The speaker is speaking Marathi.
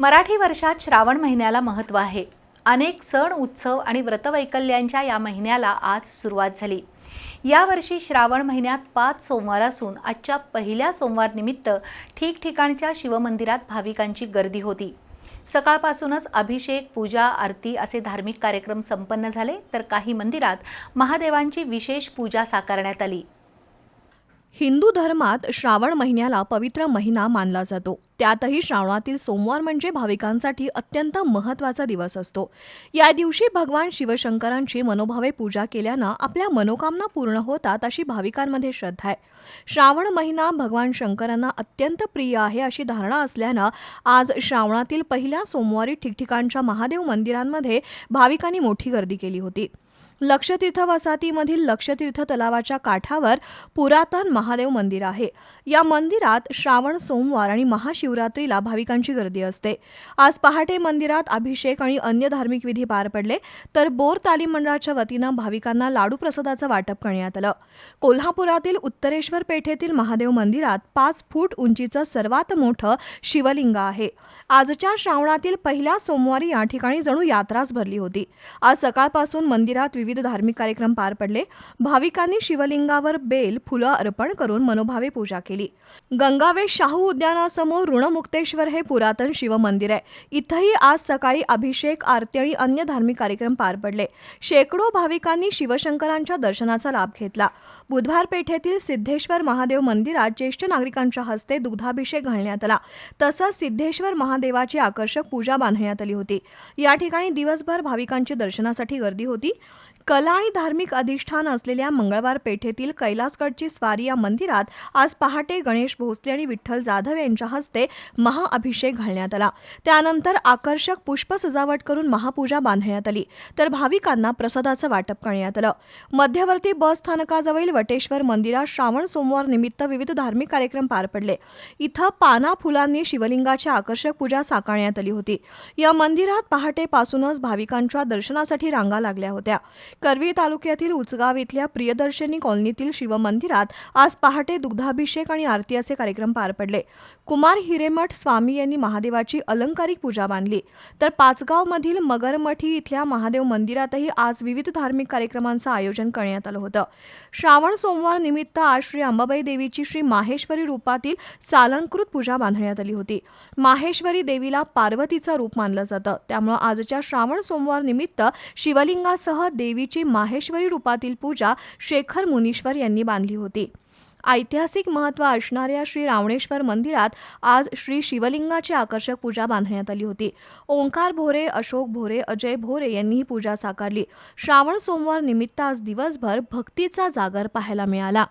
मराठी वर्षात श्रावण महिन्याला महत्त्व आहे. अनेक सण उत्सव आणि व्रतवैकल्यांच्या या महिन्याला आज सुरुवात झाली. यावर्षी श्रावण महिन्यात पाच सोमवार असून आजच्या पहिल्या सोमवार निमित्त ठिकठिकाणच्या शिवमंदिरात भाविकांची गर्दी होती. सकाळपासूनच अभिषेक पूजा आरती असे धार्मिक कार्यक्रम संपन्न झाले तर काही मंदिरात महादेवांची विशेष पूजा साकारण्यात आली. हिंदू धर्मात श्रावण महिन्याला पवित्र महिना मानला जातो. त्यातही श्रावणातील सोमवार म्हणजे भाविकांसाठी अत्यंत महत्त्वाचा दिवस असतो. या दिवशी भगवान शिवशंकरांची मनोभावे पूजा केल्यानं आपल्या मनोकामना पूर्ण होतात अशी भाविकांमध्ये श्रद्धा आहे. श्रावण महिना भगवान शंकरांना अत्यंत प्रिय आहे अशी धारणा असल्यानं आज श्रावणातील पहिल्या सोमवारी ठिकठिकाणच्या महादेव मंदिरांमध्ये भाविकांनी मोठी गर्दी केली होती. लक्षतीर्थ वसाहतीमधील लक्षतीर्थ तलावाच्या काठावर पुरातन महादेव मंदिर आहे. या मंदिरात श्रावण सोमवार आणि महाशिवरात्रीला भाविकांची गर्दी असते. आज पहाटे मंदिरात अभिषेक आणि अन्य धार्मिक विधी पार पडले तर बोर तालीम मंडळाच्या वतीनं भाविकांना लाडू प्रसादाचं वाटप करण्यात आलं. कोल्हापुरातील उत्तरेश्वर पेठेतील महादेव मंदिरात पाच फूट उंचीचं सर्वात मोठं शिवलिंग आहे. आजच्या श्रावणातील पहिल्या सोमवारी या ठिकाणी जणू यात्राच भरली होती. आज सकाळपासून मंदिरात विविध धार्मिक कार्यक्रम पार पडले. भाविकांनी शिवलिंगावर बेल फुलं अर्पण करून मनोभावे पूजा केली. गंगावे शाहू उद्यानासमोर ऋणमुक्तेश्वर हे पुरातन शिवमंदिर आहे. इथंही आज सकाळी अभिषेक आरती आणि अन्य धार्मिक कार्यक्रम पार पडले. शेकडो भाविकांनी शिवशंकरांच्या दर्शनाचा लाभ घेतला. बुधवार पेठेतील सिद्धेश्वर महादेव मंदिरात ज्येष्ठ नागरिकांच्या हस्ते दुग्धाभिषेक घालण्यात आला. तसंच सिद्धेश्वर महादेवाची आकर्षक पूजा बांधण्यात आली होती. या ठिकाणी दिवसभर भाविकांची दर्शनासाठी गर्दी होती. कला आणि धार्मिक अधिष्ठान असलेल्या मंगळवार पेठेतील कैलासगडची स्वारी या मंदिरात आज पहाटे गणेश भोसले आणि विठ्ठल जाधव यांच्या हस्ते महाअभिषेक घालण्यात आला. त्यानंतर आकर्षक पुष्प सजावट करून महापूजा बांधण्यात आली. तर भाविकांना प्रसादाचं वाटप करण्यात आलं. मध्यवर्ती बस स्थानकाजवळील वटेश्वर मंदिरात श्रावण सोमवार निमित्त विविध धार्मिक कार्यक्रम पार पडले. इथं पाना फुलांनी शिवलिंगाची आकर्षक पूजा साकारण्यात आली होती. या मंदिरात पहाटेपासूनच भाविकांच्या दर्शनासाठी रांगा लागल्या होत्या. करवीर तालुक्यातील उचगाव इथल्या प्रियदर्शनी कॉलनीतील शिवमंदिरात आज पहाटे दुग्धाभिषेक आणि आरती असे कार्यक्रम पार पडले. कुमार हिरेमठ स्वामी यांनी महादेवाची अलंकारिक पूजा बांधली. तर पाचगावमधील मगरमठी इथल्या महादेव मंदिरातही आज विविध धार्मिक कार्यक्रमांचं आयोजन करण्यात आलं होतं. श्रावण सोमवार निमित्त आज श्री अंबाबाई देवीची श्री माहेश्वरी रूपातील सालंकृत पूजा बांधण्यात आली होती. माहेश्वरी देवीला पार्वतीचं रूप मानलं जातं. त्यामुळं आजच्या श्रावण सोमवार निमित्त शिवलिंगासह देवी देवीची माहेश्वरी रूपातील पूजा शेखर मुनीश्वर यांनी बांधली होती. ऐतिहासिक महत्त्व असणाऱ्या श्री रावणेश्वर मंदिरात आज श्री शिवलिंगाची आकर्षक पूजा बांधण्यात आली होती. ओंकार भोरे अशोक भोरे अजय भोरे यांनी ही पूजा साकारली. श्रावण सोमवार निमित्त आज दिवसभर भक्तीचा जागर पाहायला मिळाला.